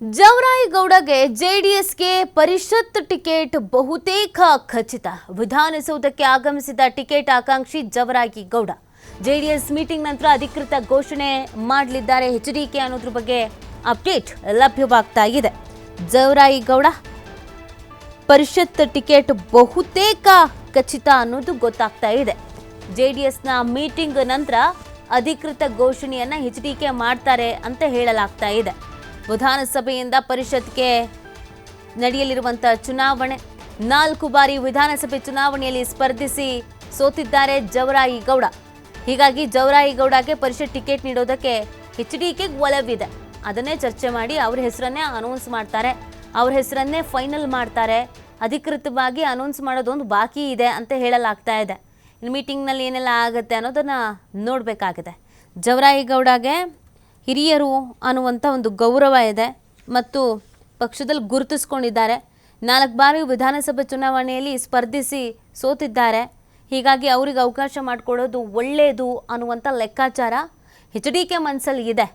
ಜವರಾಯಿಗೌಡಗೆ ಜೆಡಿಎಸ್ಗೆ ಪರಿಷತ್ ಟಿಕೆಟ್ ಬಹುತೇಕ ಖಚಿತ. ವಿಧಾನಸೌಧಕ್ಕೆ ಆಗಮಿಸಿದ ಟಿಕೆಟ್ ಆಕಾಂಕ್ಷಿ ಜವರಾಯಿಗೌಡ. ಜೆಡಿಎಸ್ ಮೀಟಿಂಗ್ ನಂತರ ಅಧಿಕೃತ ಘೋಷಣೆ ಮಾಡಲಿದ್ದಾರೆ. ಎಚ್ಡಿಕೆ ಅನ್ನೋದ್ರ ಬಗ್ಗೆ ಅಪ್ಡೇಟ್ ಲಭ್ಯವಾಗ್ತಾ ಇದೆ. ಜವರಾಯಿಗೌಡ, ಪರಿಷತ್ ಟಿಕೆಟ್ ಬಹುತೇಕ ಖಚಿತ ಅನ್ನೋದು ಗೊತ್ತಾಗ್ತಾ ಇದೆ. ಜೆಡಿಎಸ್ನ ಮೀಟಿಂಗ್ ನಂತರ ಅಧಿಕೃತ ಘೋಷಣೆಯನ್ನ ಕೆ ಮಾಡ್ತಾರೆ ಅಂತ ಹೇಳಲಾಗ್ತಾ ಇದೆ. ವಿಧಾನಸಭೆಯಿಂದ ಪರಿಷತ್ಗೆ ನಡೆಯಲಿರುವಂಥ ಚುನಾವಣೆ. ನಾಲ್ಕು ಬಾರಿ ವಿಧಾನಸಭೆ ಚುನಾವಣೆಯಲ್ಲಿ ಸ್ಪರ್ಧಿಸಿ ಸೋತಿದ್ದಾರೆ ಜವರಾಯಿ ಗೌಡ. ಹೀಗಾಗಿ ಜವರಾಯಿ ಗೌಡಗೆ ಪರಿಷತ್ ಟಿಕೆಟ್ ನೀಡೋದಕ್ಕೆ ಎಚ್ ಡಿ ಕೆ ಒಲವಿದೆ. ಅದನ್ನೇ ಚರ್ಚೆ ಮಾಡಿ ಅವ್ರ ಹೆಸರನ್ನೇ ಅನೌನ್ಸ್ ಮಾಡ್ತಾರೆ. ಅವ್ರ ಹೆಸರನ್ನೇ ಫೈನಲ್ ಮಾಡ್ತಾರೆ. ಅಧಿಕೃತವಾಗಿ ಅನೌನ್ಸ್ ಮಾಡೋದೊಂದು ಬಾಕಿ ಇದೆ ಅಂತ ಹೇಳಲಾಗ್ತಾ ಇದೆ. ಮೀಟಿಂಗ್ನಲ್ಲಿ ಏನೆಲ್ಲ ಆಗುತ್ತೆ ಅನ್ನೋದನ್ನು ನೋಡಬೇಕಾಗಿದೆ. ಜವರಾಯಿ ಗೌಡಗೆ ಹಿರಿಯರು ಅನ್ನುವಂಥ ಒಂದು ಗೌರವ ಇದೆ ಮತ್ತು ಪಕ್ಷದಲ್ಲಿ ಗುರುತಿಸ್ಕೊಂಡಿದ್ದಾರೆ. ನಾಲ್ಕು ಬಾರಿ ವಿಧಾನಸಭೆ ಚುನಾವಣೆಯಲ್ಲಿ ಸ್ಪರ್ಧಿಸಿ ಸೋತಿದ್ದಾರೆ. ಹೀಗಾಗಿ ಅವರಿಗೆ ಅವಕಾಶ ಮಾಡಿಕೊಡೋದು ಒಳ್ಳೆಯದು ಅನ್ನುವಂಥ ಲೆಕ್ಕಾಚಾರ ಎಚ್ ಡಿ ಕೆ ಮನಸ್ಸಲ್ಲಿ ಇದೆ.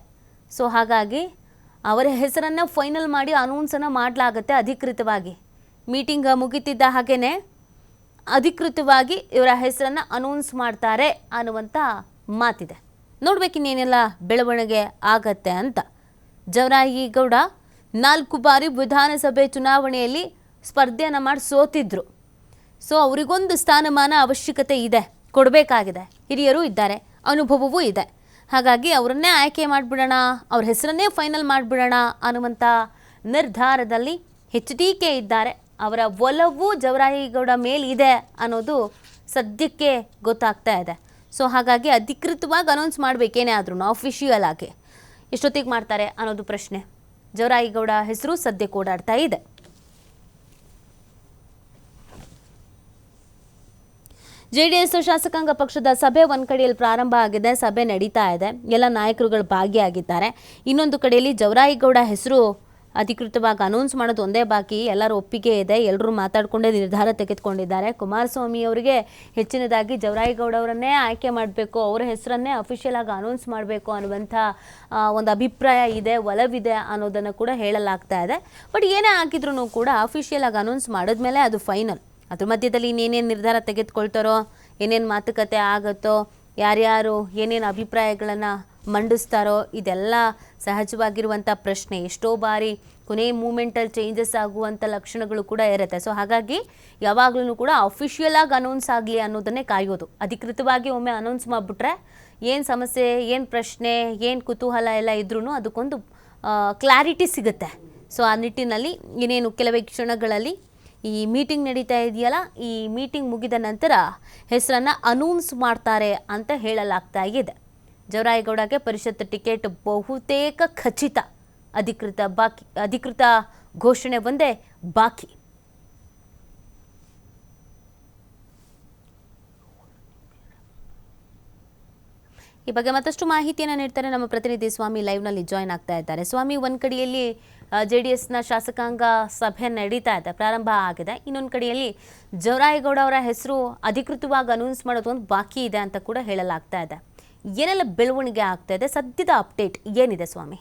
ಸೊ ಹಾಗಾಗಿ ಅವರ ಹೆಸರನ್ನು ಫೈನಲ್ ಮಾಡಿ ಅನೌನ್ಸನ್ನು ಮಾಡಲಾಗುತ್ತೆ ಅಧಿಕೃತವಾಗಿ. ಮೀಟಿಂಗ್ ಮುಗಿತಿದ್ದ ಹಾಗೇ ಅಧಿಕೃತವಾಗಿ ಇವರ ಹೆಸರನ್ನು ಅನೌನ್ಸ್ ಮಾಡ್ತಾರೆ ಅನ್ನುವಂಥ ಮಾತಿದೆ. ನೋಡ್ಬೇಕಿನ್ನೇನೆಲ್ಲ ಬೆಳವಣಿಗೆ ಆಗತ್ತೆ ಅಂತ. ಜವರಾಯಿಗೌಡ ನಾಲ್ಕು ಬಾರಿ ವಿಧಾನಸಭೆ ಚುನಾವಣೆಯಲ್ಲಿ ಸ್ಪರ್ಧೆಯನ್ನು ಮಾಡಿ ಸೋತಿದ್ರು ಸೊ, ಅವರಿಗೊಂದು ಸ್ಥಾನಮಾನ ಅವಶ್ಯಕತೆ ಇದೆ. ಕೊಡಬೇಕಾಗಿದೆ. ಹಿರಿಯರು ಇದ್ದಾರೆ. ಅನುಭವವೂ ಇದೆ. ಹಾಗಾಗಿ ಅವರನ್ನೇ ಆಯ್ಕೆ ಮಾಡಿಬಿಡೋಣ, ಅವ್ರ ಹೆಸರನ್ನೇ ಫೈನಲ್ ಮಾಡಿಬಿಡೋಣ ಅನ್ನುವಂಥ ನಿರ್ಧಾರದಲ್ಲಿ ಎಚ್ ಡಿ ಕೆ ಇದ್ದಾರೆ. ಅವರ ಒಲವು ಜವರಾಯಿಗೌಡ ಮೇಲಿದೆ ಅನ್ನೋದು ಸದ್ಯಕ್ಕೆ ಗೊತ್ತಾಗ್ತಾ ಇದೆ. ಸೊ ಹಾಗಾಗಿ ಅಧಿಕೃತವಾಗಿ ಅನೌನ್ಸ್ ಮಾಡಬೇಕೇನೇ ಆದ್ರೂ ಅಫಿಷಿಯಲ್ ಆಗಿ. ಎಷ್ಟೊತ್ತಿಗೆ ಮಾಡ್ತಾರೆ ಅನ್ನೋದು ಪ್ರಶ್ನೆ. ಜವರಾಯಿಗೌಡ ಹೆಸರು ಸದ್ಯ ಓಡಾಡ್ತಾ ಇದೆ. ಜೆಡಿಎಸ್ ಶಾಸಕಾಂಗ ಪಕ್ಷದ ಸಭೆ ಒಂದು ಕಡೆಯಲ್ಲಿ ಪ್ರಾರಂಭ ಆಗಿದೆ, ಸಭೆ ನಡೀತಾ ಇದೆ. ಎಲ್ಲ ನಾಯಕರುಗಳು ಭಾಗಿಯಾಗಿದ್ದಾರೆ. ಇನ್ನೊಂದು ಕಡೆಯಲ್ಲಿ ಜವರಾಯಿಗೌಡ ಹೆಸರು ಅಧಿಕೃತವಾಗಿ ಅನೌನ್ಸ್ ಮಾಡೋದು ಒಂದೇ ಬಾಕಿ. ಎಲ್ಲರ ಒಪ್ಪಿಗೆ ಇದೆ. ಎಲ್ಲರೂ ಮಾತಾಡಿಕೊಂಡೇ ನಿರ್ಧಾರ ತೆಗೆದುಕೊಂಡಿದ್ದಾರೆ. ಕುಮಾರಸ್ವಾಮಿ ಅವರಿಗೆ ಹೆಚ್ಚಿನದಾಗಿ ಜವರಾಯಿಗೌಡ ಅವರನ್ನೇ ಆಯ್ಕೆ ಮಾಡಬೇಕು, ಅವರ ಹೆಸರನ್ನೇ ಅಫಿಷಿಯಲ್ ಆಗಿ ಅನೌನ್ಸ್ ಮಾಡಬೇಕು ಅನ್ನುವಂಥ ಒಂದು ಅಭಿಪ್ರಾಯ ಇದೆ, ಒಲವಿದೆ ಅನ್ನೋದನ್ನು ಕೂಡ ಹೇಳಲಾಗ್ತಾ ಇದೆ. ಬಟ್ ಏನೇ ಹಾಕಿದ್ರೂ ಕೂಡ ಅಫಿಷಿಯಲ್ ಆಗಿ ಅನೌನ್ಸ್ ಮಾಡಿದ್ಮೇಲೆ ಅದು ಫೈನಲ್ ಅದ್ರ ಮಧ್ಯದಲ್ಲಿ ಇನ್ನೇನೇನು ನಿರ್ಧಾರ ತೆಗೆದುಕೊಳ್ತಾರೋ, ಏನೇನು ಮಾತುಕತೆ ಆಗುತ್ತೋ, ಯಾರ್ಯಾರು ಏನೇನು ಅಭಿಪ್ರಾಯಗಳನ್ನು ಮಂಡಿಸ್ತಾರೋ? ಇದೆಲ್ಲ ಸಹಜವಾಗಿರುವಂಥ ಪ್ರಶ್ನೆ. ಎಷ್ಟೋ ಬಾರಿ ಕೊನೆ ಮೂಮೆಂಟಲ್ಲಿ ಚೇಂಜಸ್ ಆಗುವಂಥ ಲಕ್ಷಣಗಳು ಕೂಡ ಇರುತ್ತೆ. ಸೊ, ಹಾಗಾಗಿ ಯಾವಾಗಲೂ ಕೂಡ ಅಫಿಷಿಯಲ್ ಆಗಿ ಅನೌನ್ಸ್ ಆಗಲಿ ಅನ್ನೋದನ್ನೇ ಕಾಯೋದು. ಅಧಿಕೃತವಾಗಿ ಒಮ್ಮೆ ಅನೌನ್ಸ್ ಮಾಡಿಬಿಟ್ರೆ ಏನು ಸಮಸ್ಯೆ, ಏನು ಪ್ರಶ್ನೆ, ಏನು ಕುತೂಹಲ ಎಲ್ಲ ಇದ್ರೂ ಅದಕ್ಕೊಂದು ಕ್ಲಾರಿಟಿ ಸಿಗುತ್ತೆ. ಸೊ, ಆ ನಿಟ್ಟಿನಲ್ಲಿ ಇನ್ನೇನು ಕೆಲವೇ ಕ್ಷಣಗಳಲ್ಲಿ ಈ ಮೀಟಿಂಗ್ ನಡೀತಾ ಇದೆಯಲ್ಲ, ಈ ಮೀಟಿಂಗ್ ಮುಗಿದ ನಂತರ ಹೆಸರನ್ನು ಅನೌನ್ಸ್ ಮಾಡ್ತಾರೆ ಅಂತ ಹೇಳಲಾಗ್ತಾ ಇದೆ. ಜವರಾಯಗೌಡಗೆ ಪರಿಷತ್ ಟಿಕೆಟ್ ಬಹುತೇಕ ಖಚಿತ. ಅಧಿಕೃತ ಬಾಕಿ, ಅಧಿಕೃತ ಘೋಷಣೆ ಒಂದೇ ಬಾಕಿ. ಈ ಬಗ್ಗೆ ಮತ್ತಷ್ಟು ಮಾಹಿತಿಯನ್ನು ನೀಡ್ತಾರೆ ನಮ್ಮ ಪ್ರತಿನಿಧಿ ಸ್ವಾಮಿ ಲೈವ್ನಲ್ಲಿ ಜಾಯ್ನ್ ಆಗ್ತಾ ಇದ್ದಾರೆ. ಸ್ವಾಮಿ, ಒಂದು ಕಡೆಯಲ್ಲಿ ಜೆ ಡಿ ಎಸ್ನ ಶಾಸಕಾಂಗ ಸಭೆ ನಡೀತಾ ಇದೆ, ಪ್ರಾರಂಭ ಆಗಿದೆ. ಇನ್ನೊಂದು ಕಡೆಯಲ್ಲಿ ಜವರಾಯಗೌಡ ಅವರ ಹೆಸರು ಅಧಿಕೃತವಾಗಿ ಅನೌನ್ಸ್ ಮಾಡೋದು ಒಂದು ಬಾಕಿ ಇದೆ ಅಂತ ಕೂಡ ಹೇಳಲಾಗ್ತಾ ಇದೆ. ಏನೆಲ್ಲ ಬೆಳವಣಿಗೆ ಆಗ್ತಾ ಇದೆ? ಸದ್ಯದ ಅಪ್ಡೇಟ್ ಏನಿದೆ ಸ್ವಾಮಿ?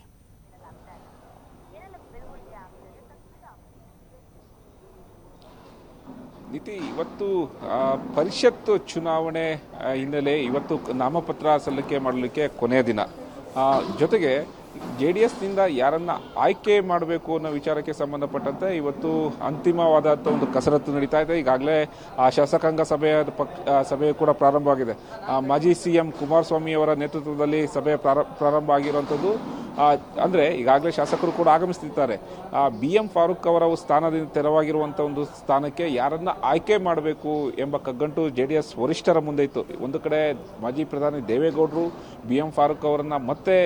ನಿತಿ, ಇವತ್ತು ಪರಿಷತ್ ಚುನಾವಣೆ ಹಿನ್ನೆಲೆ ಇವತ್ತು ನಾಮಪತ್ರ ಸಲ್ಲಿಕೆ ಮಾಡಲಿಕ್ಕೆ ಕೊನೆಯ ದಿನ. ಜೊತೆಗೆ ಜೆ ಡಿ ಎಸ್ನಿಂದ ಯಾರನ್ನ ಆಯ್ಕೆ ಮಾಡಬೇಕು ಅನ್ನೋ ವಿಚಾರಕ್ಕೆ ಸಂಬಂಧಪಟ್ಟಂತೆ ಇವತ್ತು ಅಂತಿಮವಾದಂಥ ಒಂದು ಕಸರತ್ತು ನಡೀತಾ ಇದೆ. ಈಗಾಗಲೇ ಆ ಶಾಸಕಾಂಗ ಸಭೆಯ ಸಭೆ ಕೂಡ ಪ್ರಾರಂಭವಾಗಿದೆ ಮಾಜಿ ಸಿ ಎಂ ಕುಮಾರಸ್ವಾಮಿ ಅವರ ನೇತೃತ್ವದಲ್ಲಿ ಸಭೆ ಪ್ರಾರ- ಪ್ರಾರಂಭ ಆಗಿರುವಂಥದ್ದು ಅಂದರೆ ಈಗಾಗಲೇ ಶಾಸಕರು ಕೂಡ ಆಗಮಿಸುತ್ತಿದ್ದಾರೆ ಬಿ ಎಂ ಫಾರೂಕ್ ಅವರ ಸ್ಥಾನದಿಂದ ತೆರವಾಗಿರುವಂಥ ಒಂದು ಸ್ಥಾನಕ್ಕೆ ಯಾರನ್ನ ಆಯ್ಕೆ ಮಾಡಬೇಕು ಎಂಬ ಕಗ್ಗಂಟು ಜೆ ಡಿ ಎಸ್ ವರಿಷ್ಠರ ಮುಂದೆ ಇತ್ತು. ಒಂದು ಕಡೆ ಮಾಜಿ ಪ್ರಧಾನಿ ದೇವೇಗೌಡರು ಬಿ ಎಂ ಫಾರೂಕ್ ಅವರನ್ನ ಮತ್ತೆ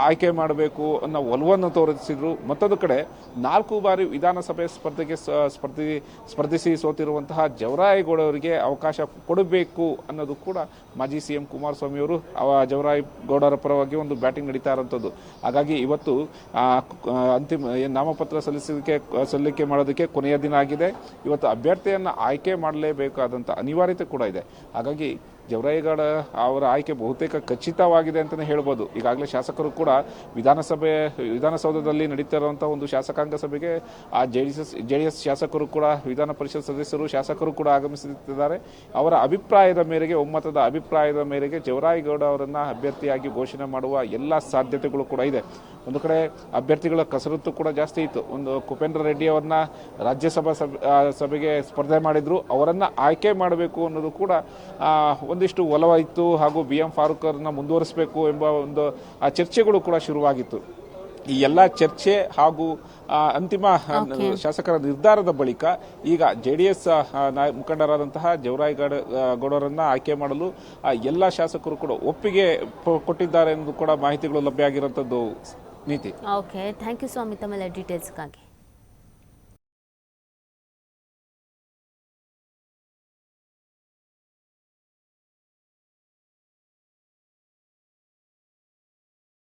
ಆಯ್ಕೆ ಮಾಡಬೇಕು ಅನ್ನೋ ಒಲವನ್ನು ತೋರಿಸಿದ್ರು. ಮತ್ತೊಂದು ಕಡೆ ನಾಲ್ಕು ಬಾರಿ ವಿಧಾನಸಭೆ ಸ್ಪರ್ಧೆಗೆ ಸ್ಪರ್ಧಿ, ಸ್ಪರ್ಧಿಸಿ ಸೋತಿರುವಂತಹ ಜವರಾಯ್ ಅವಕಾಶ ಕೊಡಬೇಕು ಅನ್ನೋದು ಕೂಡ ಮಾಜಿ ಸಿ ಎಂ ಅವ ಜವರಾಯಗೌಡರ ಪರವಾಗಿ ಒಂದು ಬ್ಯಾಟಿಂಗ್ ನಡೀತಾ ಇರುವಂಥದ್ದು ಹಾಗಾಗಿ ಇವತ್ತು ಅಂತಿಮ ನಾಮಪತ್ರ ಸಲ್ಲಿಸಲಿಕ್ಕೆ ಸಲ್ಲಿಕೆ ಮಾಡೋದಕ್ಕೆ ಕೊನೆಯ ದಿನ ಆಗಿದೆ. ಇವತ್ತು ಅಭ್ಯರ್ಥಿಯನ್ನು ಆಯ್ಕೆ ಮಾಡಲೇಬೇಕಾದಂಥ ಅನಿವಾರ್ಯತೆ ಕೂಡ ಇದೆ. ಹಾಗಾಗಿ ಜವರಾಯಿಗೌಡ ಅವರ ಆಯ್ಕೆ ಬಹುತೇಕ ಖಚಿತವಾಗಿದೆ ಅಂತಲೇ ಹೇಳ್ಬೋದು. ಈಗಾಗಲೇ ಶಾಸಕರು ಕೂಡ ವಿಧಾನಸಭೆ, ವಿಧಾನಸೌಧದಲ್ಲಿ ನಡೀತಾ ಇರುವಂಥ ಒಂದು ಶಾಸಕಾಂಗ ಸಭೆಗೆ ಆ J D S J D S ಶಾಸಕರು ಕೂಡ, ವಿಧಾನ ಪರಿಷತ್ ಸದಸ್ಯರು, ಶಾಸಕರು ಕೂಡ ಆಗಮಿಸುತ್ತಿದ್ದಾರೆ. ಅವರ ಅಭಿಪ್ರಾಯದ ಮೇರೆಗೆ, ಒಮ್ಮತದ ಅಭಿಪ್ರಾಯದ ಮೇರೆಗೆ ಜವರಾಯಿಗೌಡ ಅವರನ್ನು ಅಭ್ಯರ್ಥಿಯಾಗಿ ಘೋಷಣೆ ಮಾಡುವ ಎಲ್ಲ ಸಾಧ್ಯತೆಗಳು ಕೂಡ ಇದೆ. ಒಂದು ಕಡೆ ಅಭ್ಯರ್ಥಿಗಳ ಕಸರತ್ತು ಕೂಡ ಜಾಸ್ತಿ ಇತ್ತು. ಒಂದು ಕುಪೇಂದ್ರ ರೆಡ್ಡಿ ಅವರನ್ನ ರಾಜ್ಯಸಭಾ ಸಭೆ ಸಭೆಗೆ ಸ್ಪರ್ಧೆ ಮಾಡಿದ್ರು. ಅವರನ್ನು ಆಯ್ಕೆ ಮಾಡಬೇಕು ಅನ್ನೋದು ಕೂಡ ಒಂದಿಷ್ಟು ಒಲವಾಯಿತು ಹಾಗೂ ಬಿ ಎಂ ಫಾರೂಕರ್ನ ಮುಂದುವರಿಸಬೇಕು ಎಂಬ ಒಂದು ಆ ಚರ್ಚೆಗಳು ಕೂಡ ಶುರುವಾಗಿತ್ತು. ಈ ಎಲ್ಲ ಚರ್ಚೆ ಹಾಗೂ ಅಂತಿಮ ಶಾಸಕರ ನಿರ್ಧಾರದ ಬಳಿಕ ಈಗ ಜೆ ಡಿ ಎಸ್ ಮುಖಂಡರಾದಂತಹ ಜವರಾಯಗೌಡ ಗೌಡರನ್ನ ಆಯ್ಕೆ ಮಾಡಲು ಆ, ಎಲ್ಲ ಶಾಸಕರು ಕೂಡ ಒಪ್ಪಿಗೆ ಕೊಟ್ಟಿದ್ದಾರೆ ಎಂದು ಕೂಡ ಮಾಹಿತಿಗಳು ಲಭ್ಯ ಆಗಿರುವಂಥದ್ದು ನೀತಿ. ಓಕೆ ಥ್ಯಾಂಕ್ ಯು ಸ್ವಾಮಿ. ತಮ್ಮೆಲ್ಲ ಡೀಟೇಲ್ಸ್ಗಾಗಿ